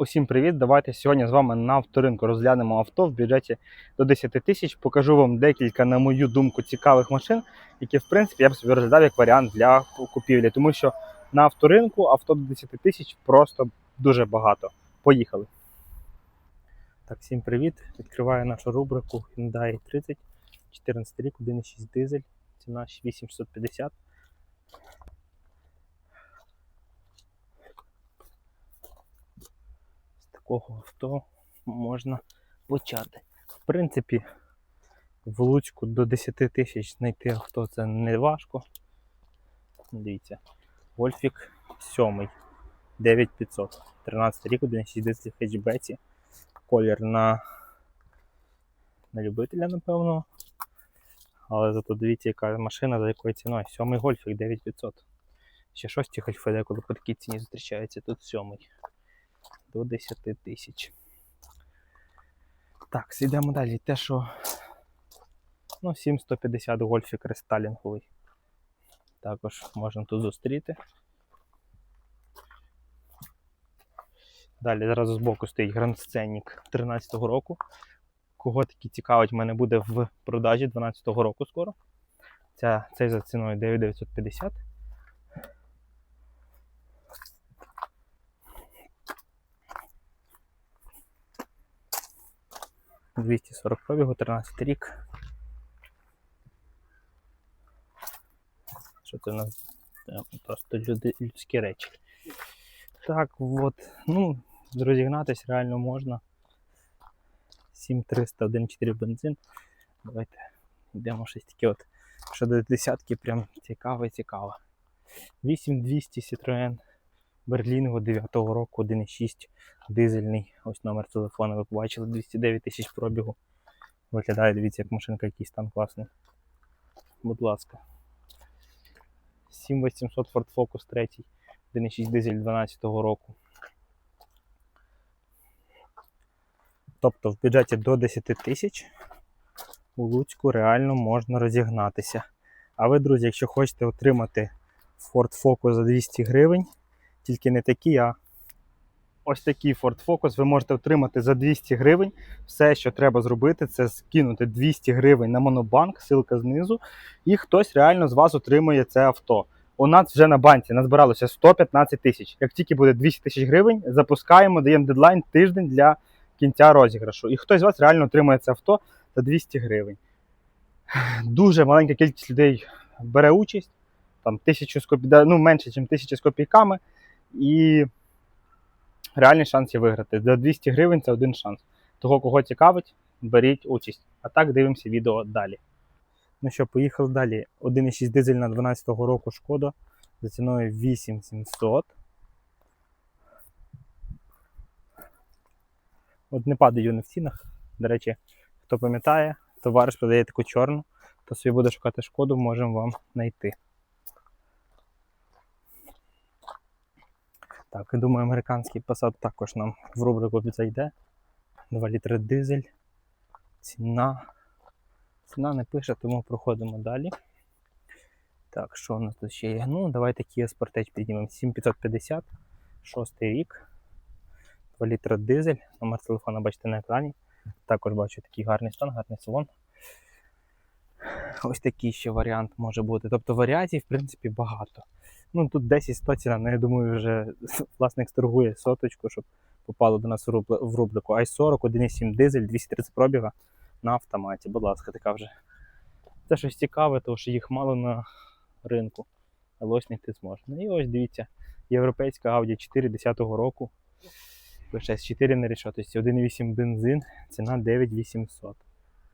Усім привіт! Давайте сьогодні з вами на авторинку розглянемо авто в бюджеті до 10 тисяч. Покажу вам декілька, на мою думку, цікавих машин, які, в принципі, я б собі розглядав як варіант для купівлі. Тому що на авторинку авто до 10 тисяч просто дуже багато. Поїхали. Так, всім привіт! Відкриваю нашу рубрику Hyundai 30, 14 рік, 1.6 дизель, ціна 8650. З такого авто можна почати. В принципі, в Луцьку до 10 тисяч знайти авто це не важко. Дивіться, Вольфік 7, 9500, 13 рік, 1,6 хетчбеці. Колір на, на любителя, напевно. Але зато дивіться, яка машина за якою ціною. Сьомий Гольфік 9500. Ще шості гольфи деколи по такій ціні зустрічаються. Тут сьомий до 10 тисяч. Так, йдемо далі. Те, що ну, 7150 гольфік рестайлінговий. Також можна тут зустріти. Далі зразу збоку стоїть Grand Scenic 13-го року. Кого такі цікавить, в мене буде в продажі 12-го року скоро. Ця, цей за ціною 9950. — 240 пробігу, 13 рік. Що це у нас? Е, Просто люди, людські речі. Так, от, ну, розігнатись реально можна. 7300 1.4 бензин. Давайте йдемо щось таке от. Що до десятки прям цікаве, цікаве. 8200 Citroen Berlingo 9 року, 1.6 дизельний. Ось номер телефону. Ви побачили 209 тисяч пробігу. Виглядає, дивіться, як машинка, який стан класний. Будь ласка. 7800 Ford Focus 3, 1.6 дизель 12 року. Тобто в бюджеті до 10 тисяч у Луцьку реально можна розігнатися. А ви, друзі, якщо хочете отримати Ford Focus за 200 гривень, тільки не такі, а ось такий Ford Focus ви можете отримати за 200 гривень. Все, що треба зробити, це скинути 200 гривень на монобанк, ссылка знизу, і хтось реально з вас отримує це авто. У нас вже на банці назбиралося 115 тисяч. Як тільки буде 200 тисяч гривень, запускаємо, даємо дедлайн тиждень для кінця розіграшу. І хтось з вас реально отримує це авто за 200 гривень. Дуже маленька кількість людей бере участь, там тисячу з копі... ну, менше, ніж тисяча з копійками. І реальний шанс є виграти. За 200 гривень це один шанс. Того, кого цікавить, беріть участь. А так дивимося відео далі. Ну що, поїхали далі. 1,6 дизель на 12 року шкода за ціною 8700. От не падаю не в цінах. До речі, хто пам'ятає, товариш продає таку чорну, то собі буде шукати шкоду, можемо вам знайти. Так, і думаю, американський Passat також нам в рубрику підзайде. 2 літри дизель. Ціна. Ціна не пише, тому проходимо далі. Так, що у нас тут ще є? Ну, давайте Kia Sportage піднімемо 7550, 6 рік. 2 літра дизель. Номер телефона бачите на екрані. Також бачу такий гарний стан, гарний салон. Ось такий ще варіант може бути. Тобто варіацій, в принципі, багато. Ну тут 10 100 ціна, ну я думаю, вже власник торгує соточку, щоб попало до нас в рубрику. i40, 1,7 дизель, 230 пробіга на автоматі. Будь ласка, така вже. Це щось цікаве, тому що їх мало на ринку. Але ось знайти зможна. Ну і ось дивіться, європейська Audi 4 10 року. Лише 4 на рішотості, 1,8 бензин, ціна 9800.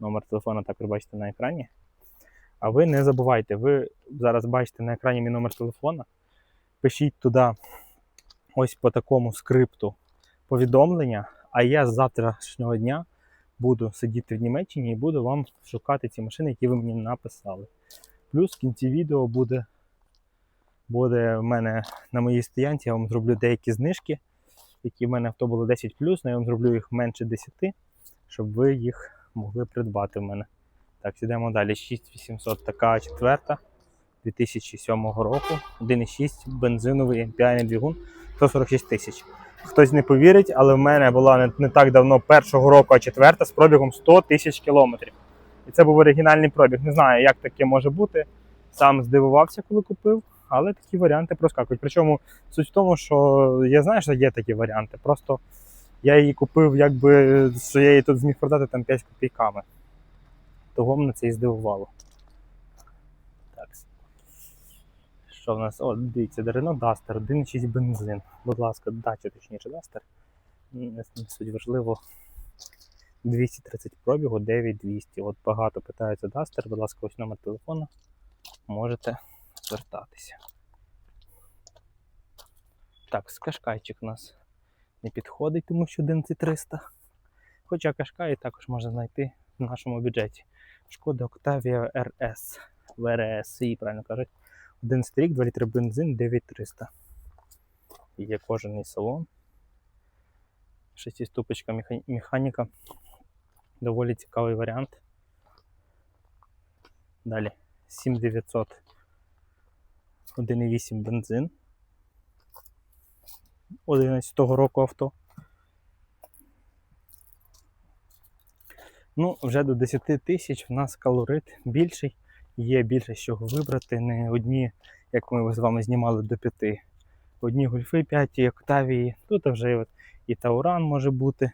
Номер телефона також бачите на екрані. А ви не забувайте, ви зараз бачите на екрані мій номер телефона. Пишіть туди ось по такому скрипту повідомлення, а я з завтрашнього дня буду сидіти в Німеччині і буду вам шукати ці машини, які ви мені написали. Плюс в кінці відео буде, буде в мене на моїй стоянці, я вам зроблю деякі знижки, які в мене авто було 10 але я вам зроблю їх менше 10, щоб ви їх могли придбати в мене. Так, йдемо далі. 6800 така четверта 2007 року. 1,6 бензиновий MPI двигун 146 тисяч. Хтось не повірить, але в мене була не, не так давно першого року, а четверта з пробігом 100 тисяч кілометрів. І це був оригінальний пробіг. Не знаю, як таке може бути. Сам здивувався, коли купив, але такі варіанти проскакують. Причому суть в тому, що я знаю, що є такі варіанти. Просто я її купив, якби що я її тут зміг продати там 5 копійками. Того мене це і здивувало. Так. Що в нас? О, дивіться, Renault Duster, 1,6 бензин. Будь ласка, дача, точніше, не суть важливо. 230 пробігу, 9200. От багато питаються Duster, будь ласка, ось номер телефону. Можете звертатися. Так, Кашкайчик у нас не підходить, тому що 11300. Хоча Кашкай також можна знайти в нашому бюджеті. Шкода Octavia RS. ВРС, її правильно кажуть. 11 рік, 2 літри бензин, 9300. Є кожаний салон. Шестиступочка механіка. Доволі цікавий варіант. Далі 7900 1,8 бензин. 11 року авто. Ну, вже до 10 тисяч в нас калорит більший. Є більше з чого вибрати. Не одні, як ми з вами знімали до 5. Одні гольфи 5 і Октавії. Тут вже от і Тауран може бути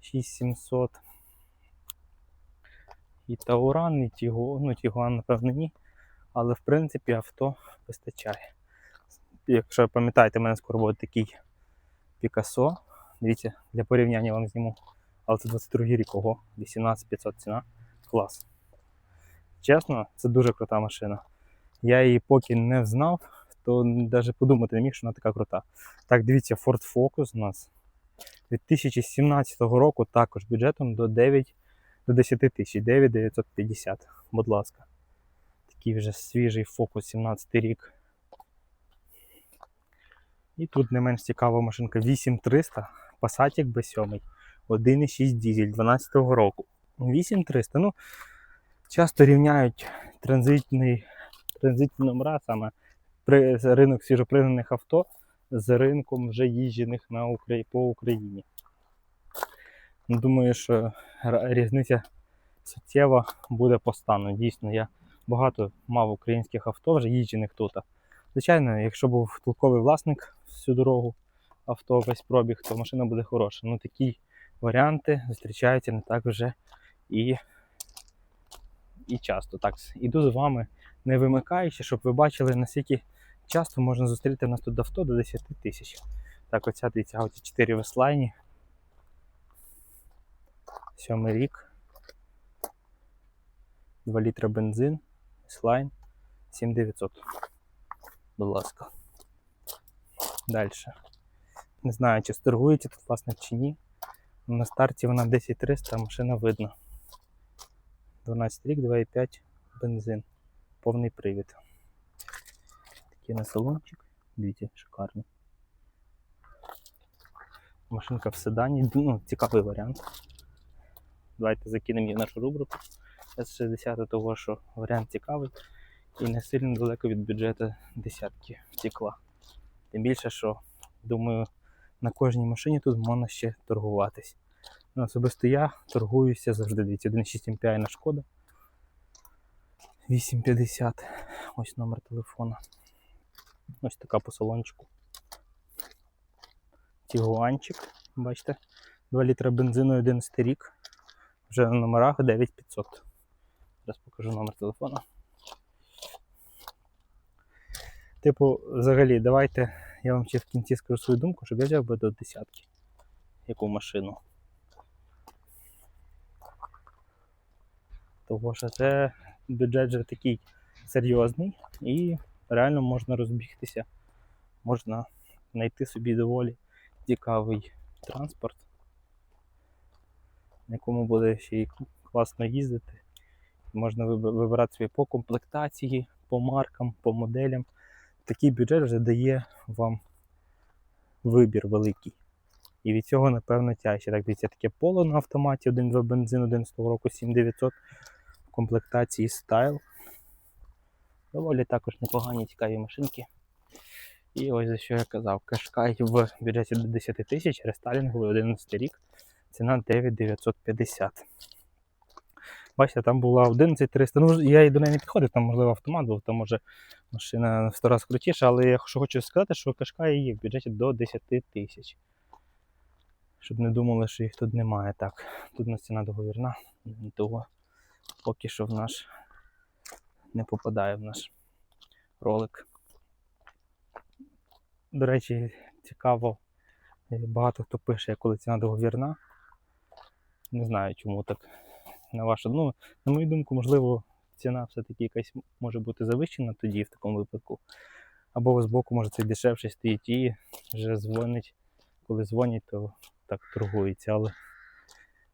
6700. І Тауран, і Тіго, ну Тігуан, напевно, ні. Але в принципі авто вистачає. Якщо пам'ятаєте, у мене скоро буде такий Пікасо. Дивіться, для порівняння вам зніму. Але це 22 рік, ого, 18500 ціна. Клас. Чесно, це дуже крута машина. Я її поки не знав, то навіть подумати не міг, що вона така крута. Так, дивіться, Ford Focus у нас 2017 року також бюджетом до 9 до 10 тисяч, 9950, будь ласка. Такий вже свіжий Focus 17 рік. І тут не менш цікава машинка 8300, Passat B7, 1,6 дізель 12 року. 8300. Ну, часто рівняють транзитний, транзитні номера, саме при, ринок свіжопригнаних авто з ринком вже їжджених на Украї, по Україні. Ну, Думаю, що різниця суттєва буде по стану. Дійсно, я багато мав українських авто, вже їжджених тут. Звичайно, якщо був толковий власник всю дорогу авто, весь пробіг, то машина буде хороша. Ну такі варіанти зустрічаються не так вже і, і часто. Так, іду з вами, не вимикаючи, щоб ви бачили, наскільки часто можна зустріти в нас тут авто до 10 тисяч. Так, оця дивіться, Audi 4 в S-Line. Сьомий рік. 2 літра бензин. S-Line. 7900. Будь ласка. Далі. Не знаю, чи сторгується тут власник чи ні. На старті вона 10300, машина видно. 12 рік, 2,5 бензин. Повний привід. Такий на салончик. Дивіться, шикарний. Машинка в седані. Ну, цікавий варіант. Давайте закинемо її в нашу рубрику. С60 того, що варіант цікавий і не сильно далеко від бюджету десятки втекла. Тим більше, що думаю, на кожній машині тут можна ще торгуватись. Ну, особисто я торгуюся завжди. Дивіться, 1,6 MPI на шкода. 850. Ось номер телефона. Ось така по салончику. Тігуанчик, бачите, 2 літра бензину 11 рік. Вже на номерах 9500. Зараз покажу номер телефона. Типу, взагалі, давайте я вам ще в кінці скажу свою думку, щоб я взяв би до десятки. Яку машину. Тому що це бюджет вже такий серйозний і реально можна розбігтися. Можна знайти собі доволі цікавий транспорт, на якому буде ще й класно їздити. Можна виб- вибирати собі по комплектації, по маркам, по моделям. Такий бюджет вже дає вам вибір великий. І від цього, напевно, тяжче. Так, дивіться, таке поло на автоматі, 1.2 бензин 11 року, 7900 в комплектації стайл. Доволі також непогані цікаві машинки. І ось за що я казав. Кашкай в бюджеті до 10 тисяч, рестайлінговий 11 рік. Ціна 9950. Бачите, там була 11300. Ну, я і до неї не підходив, там, можливо, автомат був, там може машина в 100 разів крутіша, але я що хочу сказати, що Кашкай є в бюджеті до 10 тисяч. Щоб не думали, що їх тут немає. Так, тут у нас ціна договірна, того поки що в наш не попадає в наш ролик. До речі, цікаво, е, багато хто пише, коли ціна договірна. Не знаю, чому так. На вашу, ну, на мою думку, можливо, ціна все-таки якась може бути завищена тоді в такому випадку. Або з боку може це дешевше стоїть і вже дзвонить. Коли дзвонять, то так торгується. Але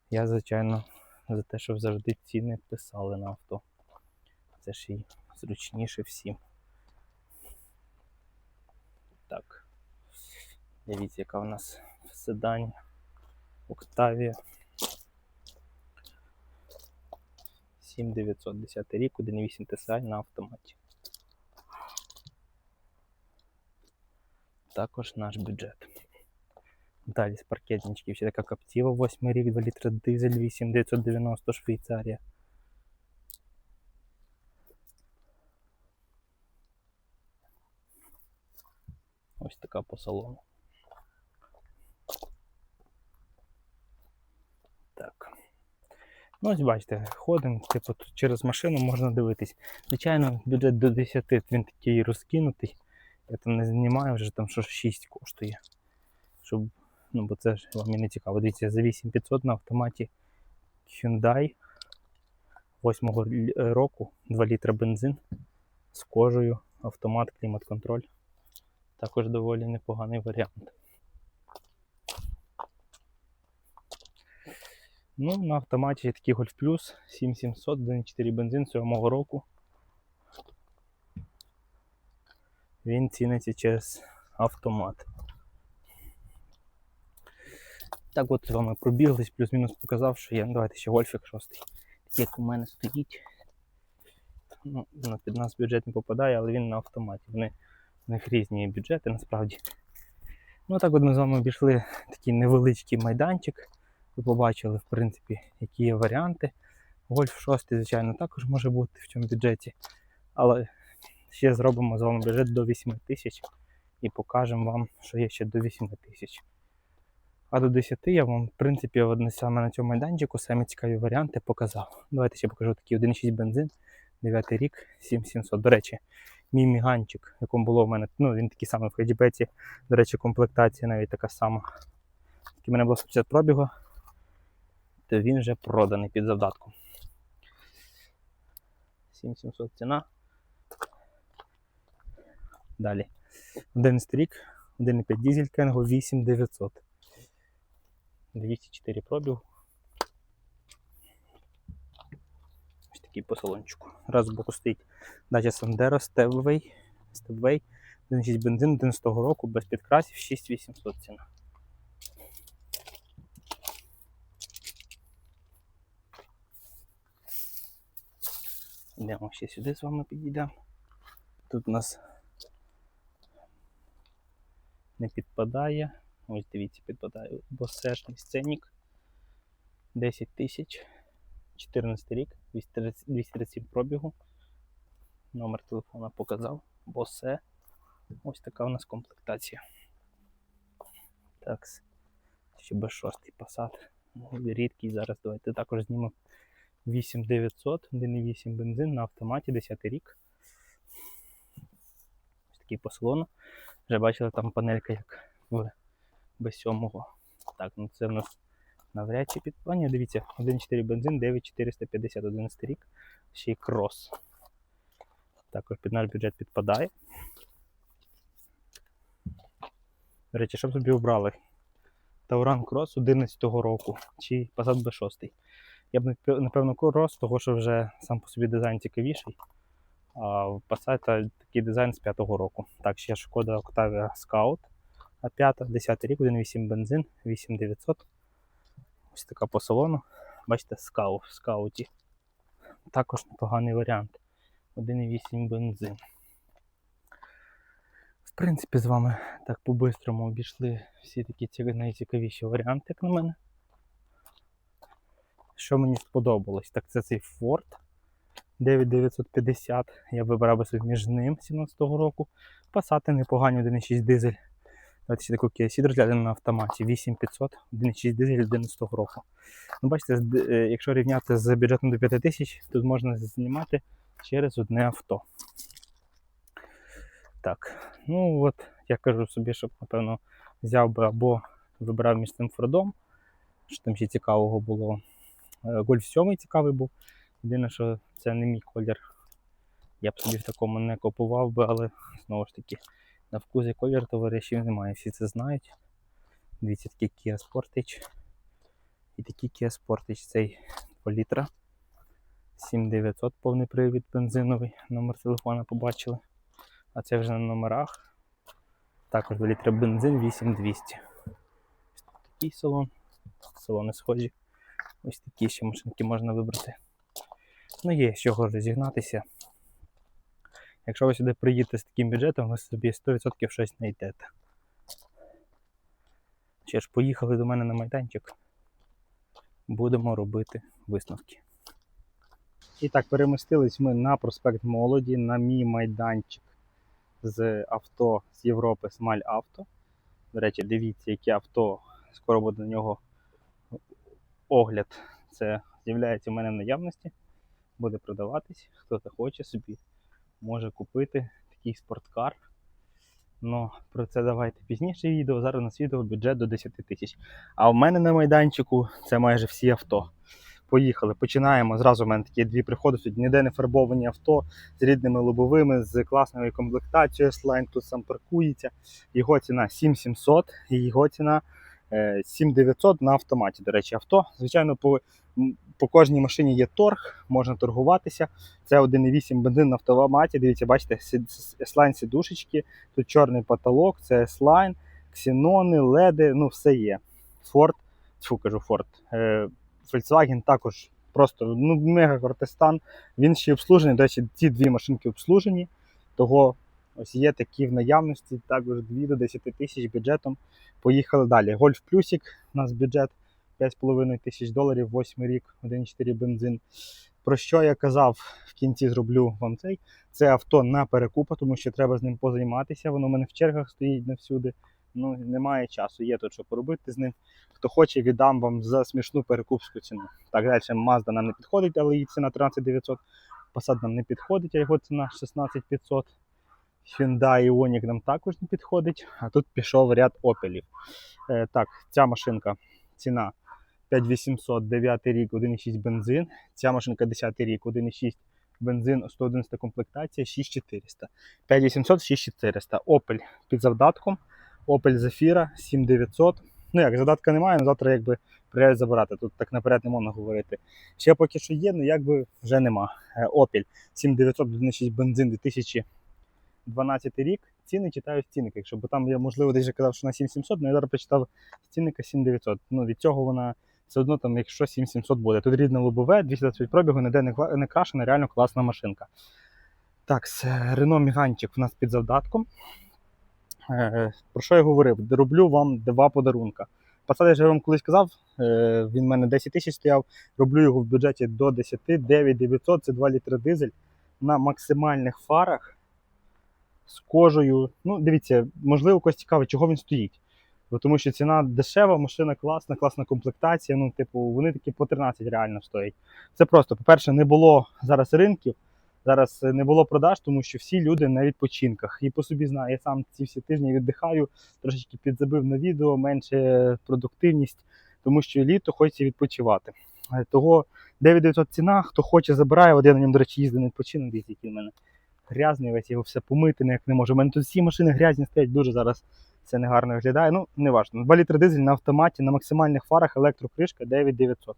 я, звичайно, за те, щоб завжди ціни писали на авто. Це ж і зручніше всім. Так. Дивіться, яка у нас седань, Октавія. 7900, 10 рік, 1.8 TSI на автоматі. Також наш бюджет. Далі з паркетничків ще така коптіва 8 рік, 2 літри дизель, 8990 Швейцарія. Ось така по салону. Ну, ось бачите, ходимо, типу, через машину можна дивитись. Звичайно, бюджет до 10, він такий розкинутий. Я там не знімаю вже там що 6 коштує. Щоб, ну, бо це ж вам і не цікаво. Дивіться, за 8500 на автоматі Hyundai 8 року, 2 літра бензин з кожею, автомат, клімат-контроль. Також доволі непоганий варіант. Ну, на автоматі є такий Golf Plus 7700, 1.4 бензин 7 року. Він ціниться через автомат. Так от з вами пробіглись, плюс-мінус показав, що. Ну, Давайте ще гольфік шостий. Як у мене стоїть. Ну, під нас бюджет не попадає, але він на автоматі. Вони, в них різні бюджети насправді. Ну так от ми з вами обійшли такий невеличкий майданчик. Ви побачили, в принципі, які є варіанти. Гольф 6, звичайно, також може бути в цьому бюджеті. Але ще зробимо з вами бюджет до 8 тисяч і покажемо вам, що є ще до 8 тисяч. А до 10 я вам, в принципі, саме на цьому майданчику самі цікаві варіанти показав. Давайте ще покажу такий 1.6 бензин, 9 рік, 7700. До речі, мій міганчик, якому було в мене, ну він такий самий в хеджбеці, до речі, комплектація навіть така сама. В мене було 150 пробігу, то він вже проданий під завдатком. 7700 ціна. Далі. 11 рік, 1,5 дизель Кенго 8900. 204 пробіг. Ось такий по салончику. Раз з боку стоїть Sandero Stepway. Stepway. 1,6 бензин 11 року без підкрасів 6800 ціна. Йдемо ще сюди з вами підійдемо. Тут у нас не підпадає. Ось дивіться, підпадає босешний сценік. 10 тисяч. 14 рік, 237 пробігу. Номер телефона показав. Босе. Ось така у нас комплектація. Так. Ще B6 Passat. Ну, Рідкий зараз давайте також знімемо 8900, 1,8 бензин на автоматі, 10 рік. Ось такий по салону. Вже бачили там панелька як в B7. Так, ну це в нас навряд чи підпання. Дивіться, 1,4 бензин, 9450, 11 рік. Ще й крос. Також під наш бюджет підпадає. До речі, щоб собі обрали? Тауран Крос 11-го року чи Passat B6. Я б напевно Крос, того що вже сам по собі дизайн цікавіший. А в Passat такий дизайн з 5-го року. Так, ще шкода Octavia Scout. А 5, 10 рік, 1.8 бензин, 8900. Ось така по салону. Бачите, скау в скауті. Також непоганий варіант. 1.8 бензин. В принципі, з вами так по-бистрому обійшли всі такі найцікавіші варіанти, як на мене. Що мені сподобалось, так це цей Ford 9950. Я вибирав би собі між ним 17-го року. Passat непогані 1.6 дизель. Давайте ще таку Kia Ceed на автоматі. 8500, 1.6 дизель 11 року. Ну, бачите, е, якщо рівняти з бюджетом до 5000, тут можна знімати через одне авто. Так, ну от я кажу собі, щоб, напевно, взяв би або вибирав між цим Фордом, що там ще цікавого було. Е, Гольф 7 цікавий був. Єдине, що це не мій колір. Я б собі в такому не купував би, але знову ж таки, на вкусі колір товаришів немає, всі це знають. Дивіться, такий Kia Sportage. І такий Kia Sportage цей 2 літра. 7900 повний привід бензиновий. Номер телефона побачили. А це вже на номерах. Також 2 літра бензин 8200. Такий салон. Салони схожі. Ось такі ще машинки можна вибрати. Ну, є з чого розігнатися. Якщо ви сюди приїдете з таким бюджетом, ви собі 100% щось знайдете. Ще ж, поїхали до мене на майданчик. Будемо робити висновки. І так, перемістились ми на проспект Молоді, на мій майданчик з авто з Європи Смаль Авто. До речі, дивіться, яке авто. Скоро буде на нього огляд. Це з'являється в мене в наявності. Буде продаватись. Хто захоче собі може купити такий спорткар. Ну, про це давайте пізніше відео. Зараз у нас відео бюджет до 10 тисяч. А в мене на майданчику це майже всі авто. Поїхали. Починаємо. Зразу в мене такі дві приходи. Тут ніде не фарбовані авто з рідними лобовими, з класною комплектацією. Слайн тут сам паркується. Його ціна 7700 і його ціна 7900 на автоматі. До речі, авто. Звичайно, по, по кожній машині є торг, можна торгуватися. Це 1,8 бензин на автоматі. Дивіться, бачите, S-Line сідушечки, тут чорний потолок, це S-Line, ксенони, леди, ну все є. Ford, фу, кажу Ford. Е, Volkswagen також просто ну, мега крутий стан. Він ще обслужений. До речі, ці дві машинки обслужені. Того ось є такі в наявності, також 2 до 10 тисяч бюджетом. Поїхали далі. Гольф Плюсик, у нас бюджет 5,5 тисяч доларів, 8 рік, 1,4 бензин. Про що я казав в кінці зроблю вам цей. Це авто на перекупа, тому що треба з ним позайматися. Воно в мене в чергах стоїть навсюди. Ну, немає часу, є тут що поробити з ним. Хто хоче, віддам вам за смішну перекупську ціну. Так, далі Mazda нам не підходить, але її ціна 13 900. Passat нам не підходить, а його ціна 16 500. Hyundai Ioniq нам також не підходить. А тут пішов ряд Opelів. Е, так, ця машинка ціна 5800, 9 рік, 1,6 бензин. Ця машинка 10 рік, 1,6 бензин, 111 комплектація, 6400. 5800, 6400. Opel під завдатком. Opel Zafira 7900. Ну як, задатка немає, але завтра якби приїдуть забирати. Тут так наперед не можна говорити. Ще поки що є, ну якби вже нема. Opel 7900, 1,6 бензин 2012 рік. Ціни читаю з цінника, якщо бо там я можливо десь казав, що на 7700, але я зараз прочитав з цінника 7900. Ну від цього вона все одно там, якщо 7700 буде. Тут рідне лобове, 220 пробігу, ніде не, крашена, реально класна машинка. Так, Renault Megane у нас під завдатком. Е, Про що я говорив? Роблю вам два подарунка. Passat, я вже вам колись казав, е, він в мене 10 тисяч стояв. Роблю його в бюджеті до 10, 9 900, це 2 літри дизель на максимальних фарах з кожею. Ну, дивіться, можливо, когось цікаво, чого він стоїть. Бо тому що ціна дешева, машина класна, класна комплектація. Ну, типу, вони такі по 13 реально стоять. Це просто, по-перше, не було зараз ринків, зараз е, не було продаж, тому що всі люди на відпочинках. І по собі знаю, я сам ці всі тижні віддихаю, трошечки підзабив на відео, менше продуктивність, тому що літо хочеться відпочивати. Е, Того 9900 ціна, хто хоче, забирає. От я на ньому, до речі, їздив на відпочинок, дивіться, який в мене грязний, весь його все помити ніяк не можу. У мене тут всі машини грязні стоять, дуже зараз це негарно виглядає. Ну, не важливо. 2 літри дизель на автоматі, на максимальних фарах, електрокришка 9900.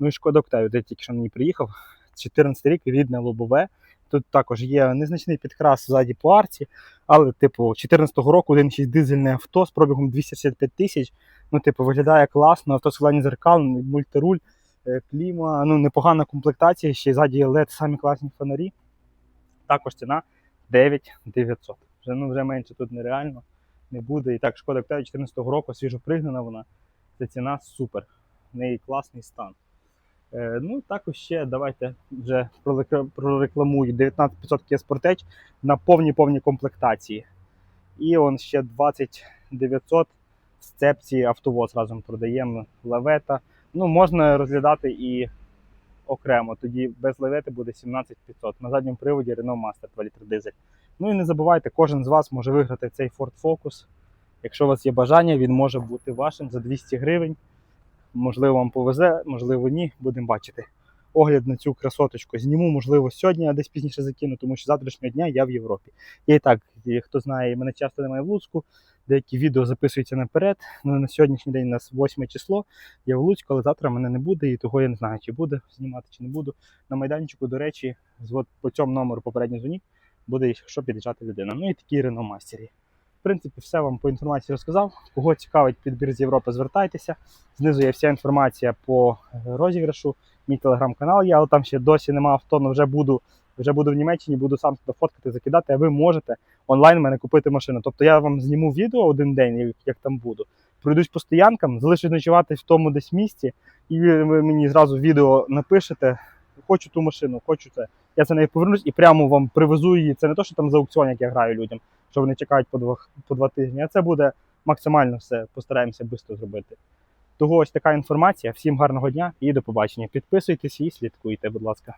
Ну і шкода Октавію, де тільки що ній приїхав. 14 рік, рідне лобове. Тут також є незначний підкрас ззаді по арці, але, типу, 14-го року 1.6 дизельне авто з пробігом 265 тисяч. Ну, типу, виглядає класно, авто складні зеркал, мультируль, е, кліма, ну, непогана комплектація, ще ззаді LED самі класні фонарі. Також ціна 9900. Вже, ну, вже менше тут нереально не буде. І так, шкода Octavia 14 року, свіжо пригнана вона. Це ціна супер. В неї класний стан. Е, ну, також ще давайте вже прорекламую 19500 Kia Sportage на повній повній комплектації. І он ще 20900 в сцепці автовоз разом продаємо лавета. Ну, можна розглядати і окремо. Тоді без лавети буде 17500. На задньому приводі Renault Master 2 літр дизель. Ну і не забувайте, кожен з вас може виграти цей Ford Focus. Якщо у вас є бажання, він може бути вашим за 200 гривень. Можливо, вам повезе, можливо, ні. Будемо бачити. Огляд на цю красоточку зніму, можливо, сьогодні, а десь пізніше закину, тому що завтрашнього дня я в Європі. І так, хто знає, мене часто немає в Луцьку. Деякі відео записуються наперед. Ну, на сьогоднішній день у нас 8 число. Я в Луцьку, але завтра мене не буде, і того я не знаю, чи буде знімати, чи не буду. На майданчику, до речі, по цьому номеру попередньо дзвоніть, буде якщо під'їжджати людина. Ну і такі Master. В принципі, все вам по інформації розказав. Кого цікавить підбір з Європи, звертайтеся. Знизу є вся інформація по розіграшу. Мій телеграм-канал є, але там ще досі немає авто, але вже буду, вже буду в Німеччині, буду сам туди фоткати, закидати, а ви можете онлайн мене купити машину. Тобто я вам зніму відео один день, як, там буду. Пройдусь по стоянкам, залишусь ночувати в тому десь місці, і ви мені зразу відео напишете. Хочу ту машину, хочу це. Я за нею повернусь і прямо вам привезу її. Це не то, що там за аукціон, як я граю людям, що вони чекають по два, по два тижні. А це буде максимально все. Постараємося швидко зробити. Того ось така інформація. Всім гарного дня і до побачення. Підписуйтесь і слідкуйте, будь ласка.